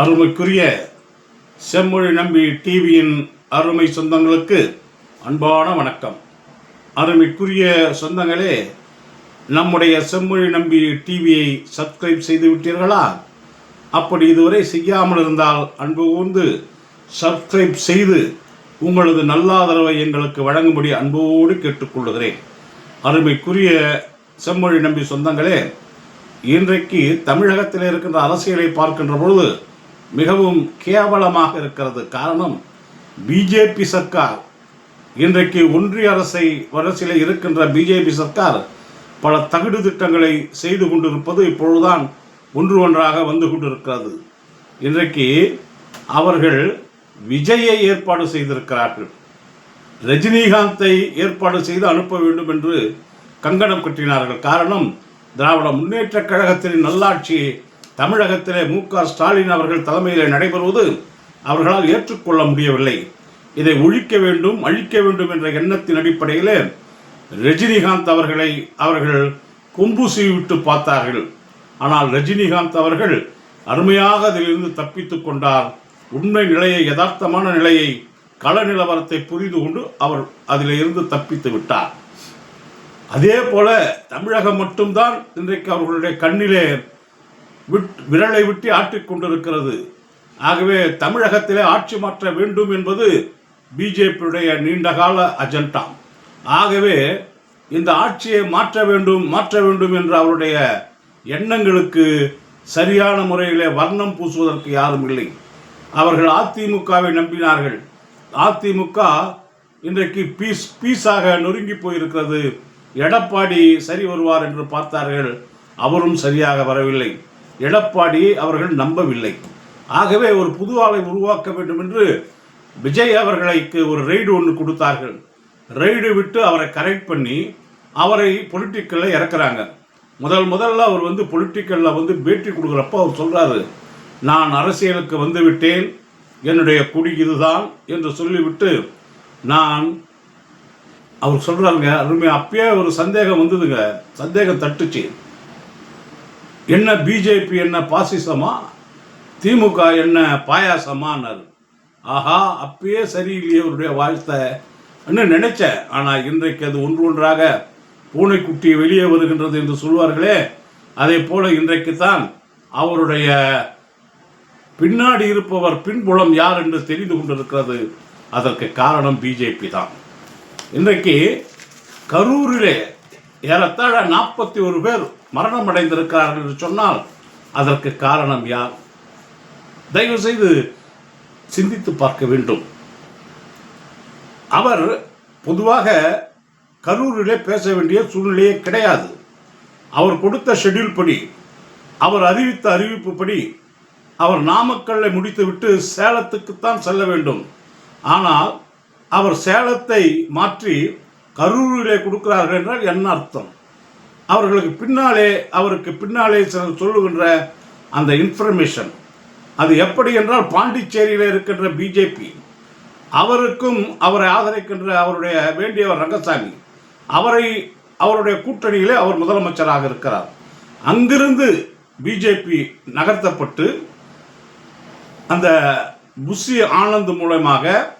அருமைக்குரிய செம்மொழி நம்பி டிவியின் அருமை சொந்தங்களுக்கு அன்பான வணக்கம். அருமைக்குரிய சொந்தங்களே நம்முடைய செம்மொழி நம்பி டிவியை சப்ஸ்கிரைப் செய்து விட்டீர்களா? அப்படி இதுவரை செய்யாமல் இருந்தால் அன்பு கூர்ந்து சப்ஸ்கிரைப் செய்து உங்களது நல்லாதரவை எங்களுக்கு வழங்கும்படி அன்போடு கேட்டுக்கொள்கிறேன். அருமைக்குரிய செம்மொழி நம்பி சொந்தங்களே இன்றைக்கு தமிழகத்தில் இருக்கின்ற அரசியலை பார்க்கின்ற பொழுது மிகவும் கேவலமாக இருக்கிறது. காரணம் பிஜேபி சர்க்கார். இன்றைக்கு ஒன்றிய அரசை அரசில் இருக்கின்ற பிஜேபி சர்க்கார் பல தகுடு திட்டங்களை செய்து கொண்டிருப்பது இப்பொழுதுதான் ஒன்று ஒன்றாக வந்து கொண்டிருக்கிறது. இன்றைக்கு அவர்கள் விஜயை ஏற்பாடு செய்திருக்கிறார்கள். ரஜினிகாந்தை ஏற்பாடு செய்து அனுப்ப வேண்டும் என்று கங்கணம் கட்டினார்கள். காரணம் திராவிட முன்னேற்றக் கழகத்தின் நல்லாட்சியை தமிழகத்திலே மு க ஸ்டாலின் அவர்கள் தலைமையில் நடைபெறுவது அவர்களால் ஏற்றுக்கொள்ள முடியவில்லை. இதை ஒழிக்க வேண்டும் அழிக்க வேண்டும் என்ற எண்ணத்தின் அடிப்படையில் ரஜினிகாந்த் அவர்களை அவர்கள் கொம்பு விட்டு பார்த்தார்கள். ஆனால் ரஜினிகாந்த் அவர்கள் அருமையாக அதிலிருந்து தப்பித்துக் கொண்டார். உண்மை நிலையை யதார்த்தமான நிலையை கள நிலவரத்தை புரிந்து கொண்டு அவர் அதிலிருந்து தப்பித்து விட்டார். அதே போல தமிழகம் மட்டும்தான் இன்றைக்கு அவர்களுடைய கண்ணிலே விரலை விட்டு ஆட்டிக்கொண்டிருக்கிறது ஆகவே தமிழகத்திலே ஆட்சி மாற்ற வேண்டும் என்பது பிஜேபியுடைய நீண்டகால அஜெண்டா. ஆகவே இந்த ஆட்சியை மாற்ற வேண்டும் மாற்ற வேண்டும் என்ற அவருடைய எண்ணங்களுக்கு சரியான முறையிலே வர்ணம் பூசுவதற்கு யாரும் இல்லை. அவர்கள் அதிமுகவை நம்பினார்கள். அதிமுக இன்றைக்கு பீஸ் பீஸாக நொறுங்கி போயிருக்கிறது. எடப்பாடி சரி வருவார் என்று பார்த்தார்கள். அவரும் சரியாக வரவில்லை. எடப்பாடியை அவர்கள் நம்பவில்லை. ஆகவே ஒரு புது ஆலை உருவாக்க வேண்டும் என்று விஜய் அவர்களுக்கு ஒரு ரெய்டு ஒன்று கொடுத்தார்கள். ரெய்டு விட்டு அவரை கரெக்ட் பண்ணி அவரை பொலிட்டிக்கலில் இறக்குறாங்க. முதல் முதல்ல அவர் வந்து பொலிட்டிக்கலில் வந்து பேட்டி கொடுக்குறப்ப அவர் சொல்கிறாரு நான் அரசியலுக்கு வந்து விட்டேன். என்னுடைய குடி இதுதான் என்று சொல்லிவிட்டு நான் அவர் சொல்கிறாருங்க அருமை அப்பயே ஒரு சந்தேகம் வந்ததுங்க. சந்தேகம் தட்டுச்சு. என்ன பிஜேபி என்ன பாசிசமா? திமுக என்ன பாயாசமானார்? ஆஹா அப்பயே சரியில்லையே அவருடைய வாழ்த்தை. நினைச்சேன். ஆனால் இன்றைக்கு அது ஒன்று ஒன்றாக பூனைக்குட்டி வெளியே வருகின்றது என்று சொல்வார்களே. அதே போல இன்றைக்கு தான் அவருடைய பின்னாடி இருப்பவர் பின்புலம் யார் என்று தெரிந்து கொண்டிருக்கிறது. அதற்கு காரணம் பிஜேபி தான். இன்றைக்கு கரூரிலே ஏறத்தாழ நாற்பத்தி ஒரு பேர் மரணம் அடைந்திருக்கிறார்கள் என்று சொன்னால் அதற்கு காரணம் யார்? தயவு செய்து சிந்தித்து பார்க்க வேண்டும். அவர் பொதுவாக கரூரிலே பேச வேண்டிய சூழ்நிலையே கிடையாது. அவர் கொடுத்த ஷெட்யூல் படி அவர் அறிவித்த அறிவிப்புப்படி அவர் நாமக்கல்லை முடித்துவிட்டு சேலத்துக்குத்தான் செல்ல வேண்டும். ஆனால் அவர் சேலத்தை மாற்றி கரூரிலே கொடுக்கிறார்கள் என்றால் என்ன அர்த்தம்? அவர்களுக்கு பின்னாலே அவருக்கு பின்னாலே சில சொல்லுகின்ற அந்த இன்ஃபர்மேஷன் அது எப்படி என்றால் பாண்டிச்சேரியில் இருக்கின்ற பிஜேபி அவருக்கும் அவரை ஆதரிக்கின்ற அவருடைய வேண்டியவர் ரங்கசாமி அவரை அவருடைய கூட்டணியிலே அவர் முதலமைச்சராக இருக்கிறார். அங்கிருந்து பிஜேபி நகர்த்தப்பட்டு அந்த புஷி ஆனந்த் மூலமாக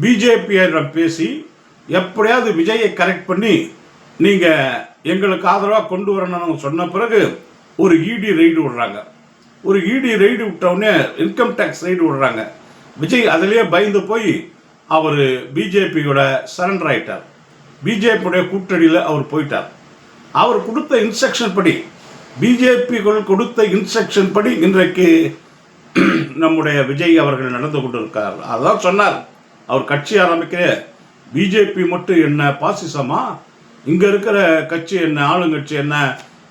பிஜேபியிடம் பேசி எப்படியாவது விஜயை கரெக்ட் பண்ணி நீங்கள் எங்களுக்கு ஆதரவாக கொண்டு வரணும்னு சொன்ன பிறகு ஒரு இடி ரெய்டு விடுறாங்க. ஒரு இடி ரெய்டு விட்டவுடனே இன்கம் டேக்ஸ் ரெய்டு விடுறாங்க. விஜய் அதிலேயே பயந்து போய் அவர் பிஜேபியோட சரண்டர் ஆயிட்டார். பிஜேபியுடைய கூட்டணியில் அவர் போயிட்டார். அவர் கொடுத்த இன்ஸ்ட்ரக்ஷன் படி பிஜேபிகள் கொடுத்த இன்ஸ்ட்ரக்ஷன் படி இன்றைக்கு நம்முடைய விஜய் அவர்கள் நடந்து கொண்டிருக்கார். அதான் சொன்னார் அவர் கட்சி ஆரம்பிக்கிற பிஜேபி மட்டும் என்ன பாசிசமா இங்கே இருக்கிற கட்சி என்ன ஆளுங்கட்சி என்ன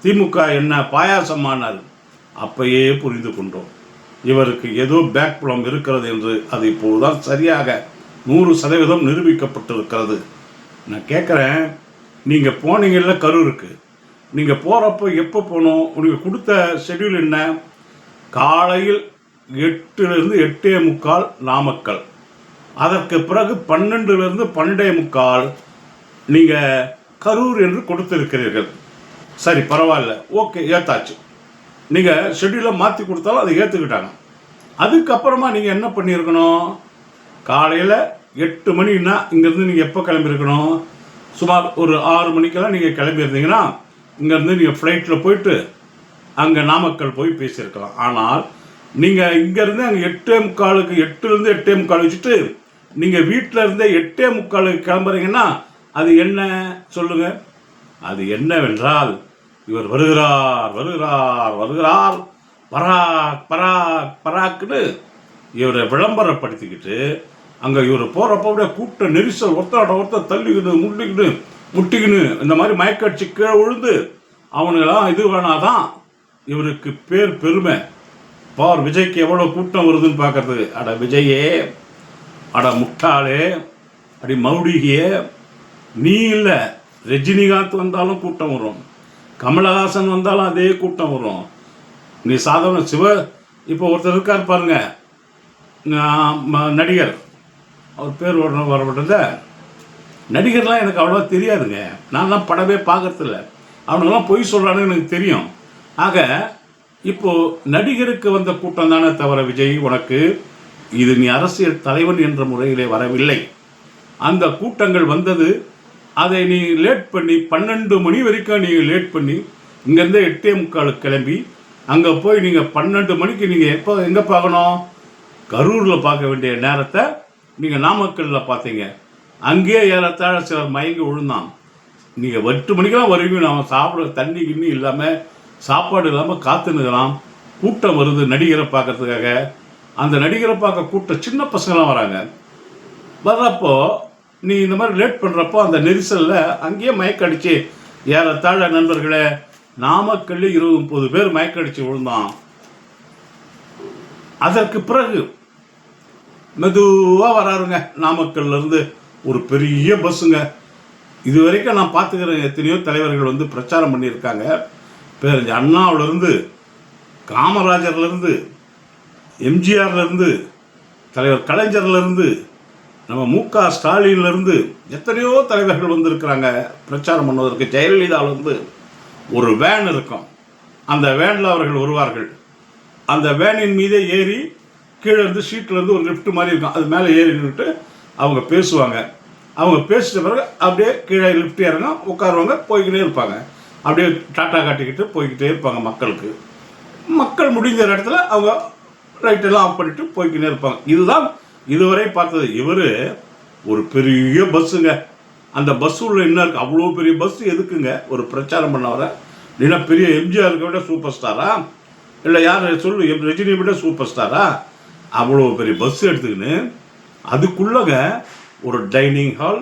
திமுக என்ன பாயாசமானார் அப்பயே புரிந்து கொண்டோம். இவருக்கு ஏதோ பேக் புலம் இருக்கிறது என்று அது இப்போதுதான் சரியாக நூறு சதவீதம் நிரூபிக்கப்பட்டிருக்கிறது. நான் கேட்குறேன் நீங்கள் போனீங்கல்ல கரூருக்கு. நீங்கள் போகிறப்போ எப்போ போகணும் உங்களுக்கு கொடுத்த ஷெட்யூல் என்ன? காலையில் எட்டுலேருந்து எட்டே முக்கால் நாமக்கல். அதற்கு பிறகு பன்னெண்டுலேருந்து பன்னெண்டே முக்கால். நீங்கள் கரூர் என்று கொடுத்திருக்கிறீர்கள். சரி பரவாயில்ல. ஓகே ஏத்தாச்சு. நீங்கள் ஷெட்யூலை மாற்றி கொடுத்தாலும் அதை ஏற்றுக்கிட்டாங்க அதுக்கப்புறமா நீங்கள் என்ன பண்ணியிருக்கணும்? காலையில் எட்டு மணின்னா இங்கேருந்து நீங்கள் எப்போ கிளம்பியிருக்கணும்? சுமார் ஒரு ஆறு மணிக்கெல்லாம் நீங்கள் கிளம்பியிருந்தீங்கன்னா இங்கேருந்து நீங்கள் ஃப்ளைட்டில் போயிட்டு அங்கே நாமக்கல் போய் பேசியிருக்கலாம். ஆனால் நீங்கள் இங்கேருந்து அங்கே எட்டே முக்காலுக்கு எட்டுலேருந்து எட்டே முக்கால் வச்சுட்டு நீங்கள் வீட்டில் இருந்தே எட்டே முக்காலுக்கு கிளம்புறீங்கன்னா அது என்ன சொல்லுங்கள் அது என்னவென்றால் இவர் வருகிறார் வருகிறார் வருகிறார். பராக் பராக் பராக்னு இவரை விளம்பரப்படுத்திக்கிட்டு அங்கே இவர் போகிறப்ப அப்படியே கூட்ட நெரிசல் ஒருத்தரோட ஒருத்தர் தள்ளிக்கிட்டு முட்டிக்கிட்டு முட்டிக்கின்னு இந்த மாதிரி மயக்கடிச்சு கீழே விழுந்து அவனுங்கெல்லாம் இது வேணாதான் இவருக்கு பேர் பெருமை. பார் விஜய்க்கு எவ்வளோ கூட்டம் வருதுன்னு பார்க்கறது. அட விஜயே அட முட்டாளே அடி மௌடிகியே நீ இல்லை. ரஜினிகாந்த் வந்தாலும் கூட்டம் வரும். கமலஹாசன் வந்தாலும் அதே கூட்டம் வரும். நீ சாதாரண சிவ இப்போ ஒருத்தர் இருக்கார் பாருங்க. நடிகர். அவர் பேர் வர வரப்பட்டத. நடிகர்லாம் எனக்கு அவ்வளோ தெரியாதுங்க. நான்லாம் படமே பார்க்கறதில்ல அவனுங்கெல்லாம் பொய் சொல்கிறான்னு எனக்கு தெரியும். ஆக இப்போ நடிகருக்கு வந்த கூட்டம் தானே தவிர விஜய் உனக்கு? இது நீ அரசியல் தலைவன் என்ற முறையிலே வரவில்லை. அந்த கூட்டங்கள் வந்தது அதை நீ லேட் பண்ணி பன்னெண்டு மணி வரைக்கும் நீங்கள் லேட் பண்ணி இங்கேருந்து எட்டே முக்காலுக்கு கிளம்பி அங்கே போய் நீங்கள் பன்னெண்டு மணிக்கு நீங்கள் எப்போ எங்கே பார்க்கணும்? கரூரில் பார்க்க வேண்டிய நேரத்தை நீங்கள் நாமக்கல்லில் பார்த்தீங்க. அங்கேயே ஏறத்தாழ சிலர் மயங்கி விழுந்தான். நீங்கள் எட்டு மணிக்கெல்லாம் வருவீங்க நாம் சாப்பிட தண்ணி கிண்ணி இல்லாமல் சாப்பாடு இல்லாமல் காத்துனுக்கிறான் கூட்டம் வருது நடிகரை பார்க்கறதுக்காக. அந்த நடிகரை பார்க்க கூட்டம் சின்ன பசங்களாம் வராங்க. வர்றப்போ நீ இந்த மாதிரி லேட் பண்ணுறப்போ அந்த நெரிசலில் அங்கேயே மயக்கடிச்சு ஏறத்தாழ நண்பர்களே நாமக்கல் இருபது முப்பது பேர் மயக்கடிச்சு விழுந்தான். அதற்கு பிறகு மெதுவாக வராருங்க. நாமக்கல்லேருந்து ஒரு பெரிய பஸ்ஸுங்க. இது வரைக்கும் நான் பார்த்துக்கிறேன் எத்தனையோ தலைவர்கள் வந்து பிரச்சாரம் பண்ணியிருக்காங்க. பேரஞ்சு அண்ணாவிலேருந்து காமராஜர்லேருந்து எம்ஜிஆர்லேருந்து தலைவர் கலைஞர்லேருந்து நம்ம மு க. ஸ்டாலின்லேருந்து எத்தனையோ தலைவர்கள் வந்திருக்கிறாங்க. பிரச்சாரம் பண்ணுவதற்கு ஜெயலலிதாவிலேருந்து ஒரு வேன் இருக்கும். அந்த வேனில் அவர்கள் வருவார்கள். அந்த வேனின் மீதே ஏறி கீழே இருந்து சீட்டில் ஒரு லிஃப்ட் மாதிரி இருக்கும். அது மேலே ஏறி நின்றுட்டு அவங்க பேசுவாங்க. அவங்க பேசிட்ட பிறகு அப்படியே கீழே லிஃப்ட் இறங்க உட்காருவாங்க போய்கிட்டே இருப்பாங்க. அப்படியே டாட்டா காட்டிக்கிட்டு போய்க்கிட்டே இருப்பாங்க மக்களுக்கு. மக்கள் முடிஞ்ச இடத்துல அவங்க லைட்டெல்லாம் ஆஃப் பண்ணிட்டு போய்கிட்டே இருப்பாங்க. இதுதான் இதுவரை பார்த்தது இவர் ஒரு பெரிய பஸ்ஸுங்க. அந்த பஸ் உள்ள என்ன இருக்கு? அவ்வளோ பெரிய பஸ் எதுக்குங்க? ஒரு பிரச்சாரம் பண்ண வர இல்லைன்னா பெரிய எம்ஜிஆருக்கு விட சூப்பர் ஸ்டாரா இல்லை யார் சொல்லு? எம் ரஜினியை விட சூப்பர் ஸ்டாரா அவ்வளோ பெரிய பஸ் எடுத்துக்கின்னு அதுக்குள்ளங்க ஒரு டைனிங் ஹால்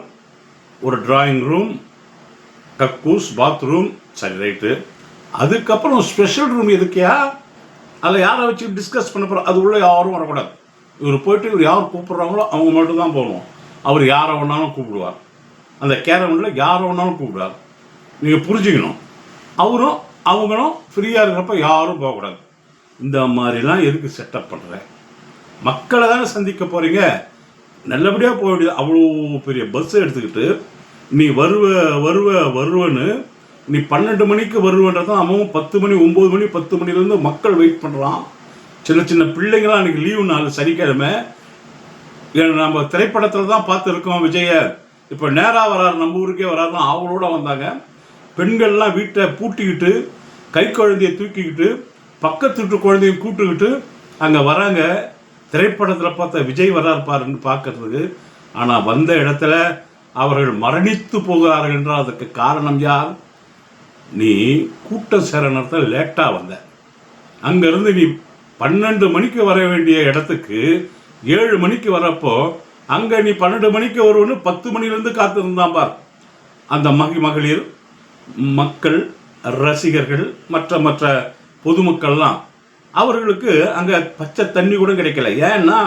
ஒரு டிராயிங் ரூம் கக்கூஸ் பாத்ரூம் சரி ரைட்டு அதுக்கப்புறம் ஸ்பெஷல் ரூம் எதுக்கையா? அதில் யாரை வச்சு டிஸ்கஸ் பண்ண போகிறோம் அது உள்ளே யாரும் வரக்கூடாது. இவர் போயிட்டு இவர் யார் கூப்பிட்றாங்களோ அவங்க மட்டும் தான் போகணும் அவர் யாரை வேணாலும் கூப்பிடுவார். அந்த கேரவனில் யாரை வேணாலும் கூப்பிடுவார். நீங்கள் புரிஞ்சுக்கணும். அவரும் அவங்களும் ஃப்ரீயாக இருக்கிறப்ப யாரும் போகக்கூடாது. இந்த மாதிரிலாம் எதுக்கு செட்டப் பண்ணுறேன் மக்களை தானே சந்திக்க போகிறீங்க நல்லபடியாக போக வேண்டியது. அவ்வளோ பெரிய பஸ் எடுத்துக்கிட்டு நீ வருவ வருவ வருவன்னு நீ பன்னெண்டு மணிக்கு வருவன்றதான் அவன் பத்து மணி ஒம்பது மணி பத்து மணிலேருந்து மக்கள் வெயிட் பண்ணுறான் சின்ன சின்ன பிள்ளைங்களாம் அன்றைக்கி லீவு நாள் சனிக்கிழமை. நம்ம திரைப்படத்தில் தான் பார்த்துருக்கோம் விஜய. இப்போ நேராக வராரு நம்ம ஊருக்கே வராருன்னா அவங்களோட வந்தாங்க. பெண்கள்லாம் வீட்டை பூட்டிக்கிட்டு கை குழந்தைய தூக்கிக்கிட்டு பக்கத்து வீட்டு குழந்தையும் கூட்டுக்கிட்டு அங்கே வராங்க. திரைப்படத்தில் பார்த்த விஜய் வரார் பாருன்னு பார்க்கறதுக்கு. ஆனால் வந்த இடத்துல அவர்கள் மரணித்து போகிறார்கள் என்றால் அதுக்கு காரணம் யார்? நீ கூட்டம் சேர நேரத்தில் லேட்டாக வந்த. அங்கேருந்து நீ பன்னெண்டு மணிக்கு வர வேண்டிய இடத்துக்கு ஏழு மணிக்கு வரப்போ அங்கே நீ பன்னெண்டு மணிக்கு வருவனு பத்து மணிலேருந்து காத்திருந்தான் பார். அந்த மகி மகளிர் மக்கள் ரசிகர்கள் மற்ற மற்ற பொதுமக்கள்லாம் அவர்களுக்கு அங்கே பச்சை தண்ணி கூட கிடைக்கல. ஏன்னா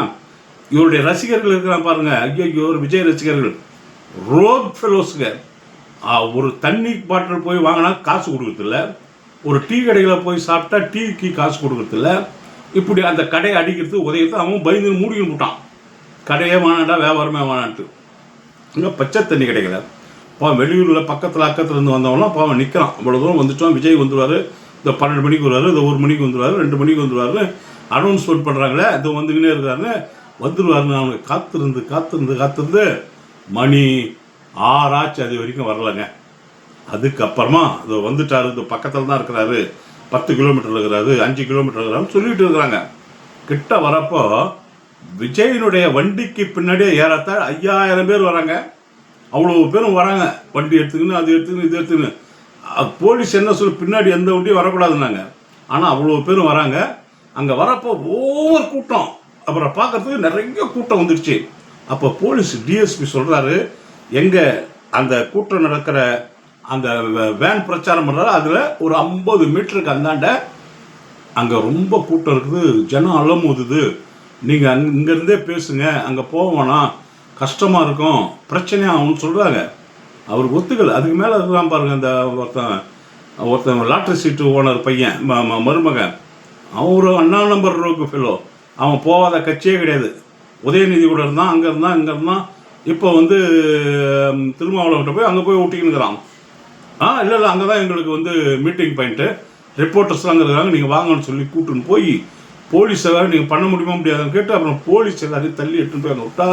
இவருடைய ரசிகர்கள் இருக்கிறான் பாருங்க. ஐயோ ஒரு விஜய் ரசிகர்கள். ரோட் ஃபெலோஸுங்க. ஒரு தண்ணி பாட்டில் போய் வாங்கினா காசு கொடுக்கறதில்ல. ஒரு டீ கடையில் போய் சாப்பிட்டா டீக்கு காசு கொடுக்கறதில்ல. இப்படி அந்த கடையை அடிக்கிறது உதயத்தை அவன் பயந்து மூடின்னு விட்டான் கடையே வேணாண்டா வியாபாரமே வேணான்ட்டு. இங்கே பச்சை தண்ணி கிடைக்கல. பாவம் வெளியூரில் பக்கத்தில் அக்கத்தில் இருந்து வந்தவங்களாம் பாவம் நிற்கிறான் அவ்வளோ தூரம் வந்துட்டோம். விஜய் வந்துடுவார் இந்த பன்னெண்டு மணிக்கு வருவார். இந்த ஒரு மணிக்கு வந்துடுவார் ரெண்டு மணிக்கு வந்துடுவார் அனௌன்ஸ்மெண்ட் பண்ணுறாங்களே இது வந்துக்கினே இருக்காருன்னு வந்துடுவாருன்னு அவங்க காத்திருந்து காத்திருந்து காத்திருந்து மணி ஆறாச்சு. அது வரைக்கும் வரலைங்க. அதுக்கப்புறமா இது வந்துட்டார். இந்த பக்கத்தில் தான் இருக்கிறாரு. பத்து கிலோமீட்டர் இருக்கிறாரு அஞ்சு கிலோமீட்டர் இருக்கிறான்னு சொல்லிட்டு இருக்கிறாங்க. கிட்ட வரப்போ விஜயனுடைய வண்டிக்கு பின்னாடியே ஏறத்தாழ ஐயாயிரம் பேர் வராங்க. அவ்வளோ பேரும் வராங்க. வண்டி எடுத்துக்கின்னு அது எடுத்துக்கின்னு இது எடுத்துக்கின்னு. போலீஸ் என்ன சொல்லி பின்னாடி எந்த வண்டியும் வரக்கூடாதுன்னாங்க. ஆனால் அவ்வளோ பேரும் வராங்க. அங்கே வரப்போ ஒவ்வொரு கூட்டம். அப்புறம் பார்க்கறதுக்கு நிறைய கூட்டம் வந்துடுச்சு. அப்போ போலீஸ் டிஎஸ்பி சொல்கிறாரு எங்கே அந்த கூட்டம் நடக்கிற அந்த வேன் பிரச்சாரம் பண்ணுறாரு அதில் ஒரு ஐம்பது மீட்டருக்கு அந்தாண்ட அங்கே ரொம்ப கூட்டம் இருக்குது. ஜனம் அலமோதுது. நீங்கள் அங் இங்கேருந்தே பேசுங்க. அங்கே போக வேணாம். கஷ்டமாக இருக்கும். பிரச்சனையாகும்னு சொல்கிறாங்க அவர் ஒத்துக்கல். அதுக்கு மேலே இருக்கலாம் பாருங்க அந்த ஒருத்தன். ஒருத்தன் லாட்ரி சீட்டு ஓனர் பையன் ம- ம- மருமகன். அவன் ஒரு அண்ணா நம்பர் ரோக்கு ஃபெல்லோ அவன் போகாத கட்சியே கிடையாது. உதயநிதி கூட இருந்தான் அங்கே இருந்தான் இங்கே இருந்தான். இப்போ வந்து ம், திருமாவளவன்கிட்ட போய் அங்கே போய் ஒட்டிக்கினுக்கிறான் ஆ இல்லை இல்லை அங்கே தான் எங்களுக்கு வந்து மீட்டிங் பாயிண்ட்டு ரிப்போர்ட்டர்ஸ்லாம் அங்கே இருக்காங்க நீங்கள் வாங்கன்னு சொல்லி கூட்டுன்னு போய் போலீஸ் எல்லாரும் நீங்கள் பண்ண முடியுமா முடியாதுன்னு கேட்டு அப்புறம் போலீஸ் எல்லாரையும் தள்ளி எட்டுன்னு போய் அங்கே விட்டா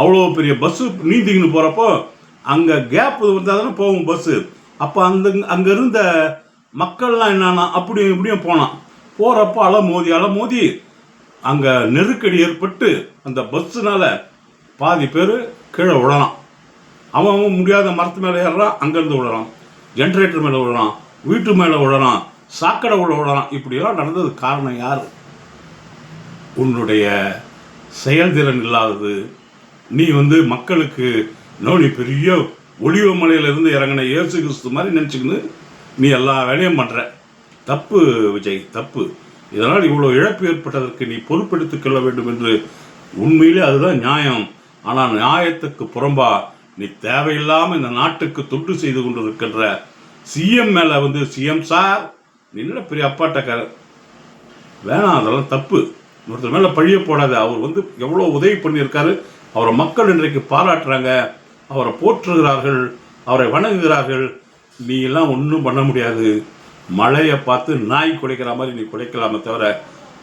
அவ்வளோ பெரிய பஸ்ஸு நீந்திக்கின்னு போகிறப்போ அங்கே கேப் வந்தால் தானே போகும் பஸ்ஸு அப்போ அந்த அங்கே இருந்த மக்கள்லாம் என்னன்னா அப்படியும் இப்படியும் போனான். போகிறப்போ அலை மோதி அலை மோதி அங்கே நெருக்கடி ஏற்பட்டு அந்த பஸ்ஸுனால பாதி பேர் கீழே விழலாம். அவன் அவன் முடியாத மரத்து மேலே ஏறுறான் அங்கேருந்து விழலாம். ஜென்ரேட்டர் மேலே விழலாம் வீட்டு மேலே விழறான் சாக்கடை உள்ள விழறான் இப்படியெல்லாம் நடந்தது காரணம் யார்? உன்னுடைய செயல்திறன் இல்லாதது. நீ வந்து மக்களுக்கு நோ நீ பெரிய ஒளிவ மலையிலிருந்து இறங்கின இயேசு கிறிஸ்து மாதிரி நினச்சிக்கின்னு நீ எல்லா வேலையும் பண்ணுற தப்பு விஜய் தப்பு. இதனால் இவ்வளோ இழப்பு ஏற்பட்டதற்கு நீ பொறுப்பெடுத்துக் கொள்ள வேண்டும் என்று உண்மையிலே அதுதான் நியாயம். ஆனால் நியாயத்துக்கு புறம்பா நீ தேவையில்லாமல் இந்த நாட்டுக்கு தொண்டு செய்து கொண்டிருக்கின்ற சிஎம் மேலே வந்து சிஎம் சார் நீ என்ன பெரிய அப்பாட்டக்கார வேணாம் அதெல்லாம் தப்பு. ஒருத்தர் மேலே பழிய போடாத. அவர் வந்து எவ்வளோ உதவி பண்ணியிருக்காரு. அவரை மக்கள் இன்றைக்கு பாராட்டுறாங்க. அவரை போற்றுகிறார்கள். அவரை வணங்குகிறார்கள். நீ எல்லாம் ஒன்றும் பண்ண முடியாது. மழையை பார்த்து நாய் குலைக்கிற மாதிரி நீ குலைக்கலாமே தவிர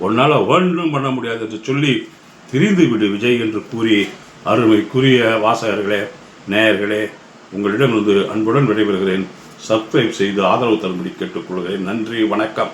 உன்னால் ஒன்றும் பண்ண முடியாது என்று சொல்லி திரிந்து விடு விஜய் என்று கூறி அருமைக்குரிய வாசகர்களே. நேயர்களே உங்களிடம் அன்புடன் விடைபெறுகிறேன். சப்ஸ்கிரைப் செய்து ஆதரவு தரும்படி கேட்டுக்கொள்கிறேன். நன்றி வணக்கம்.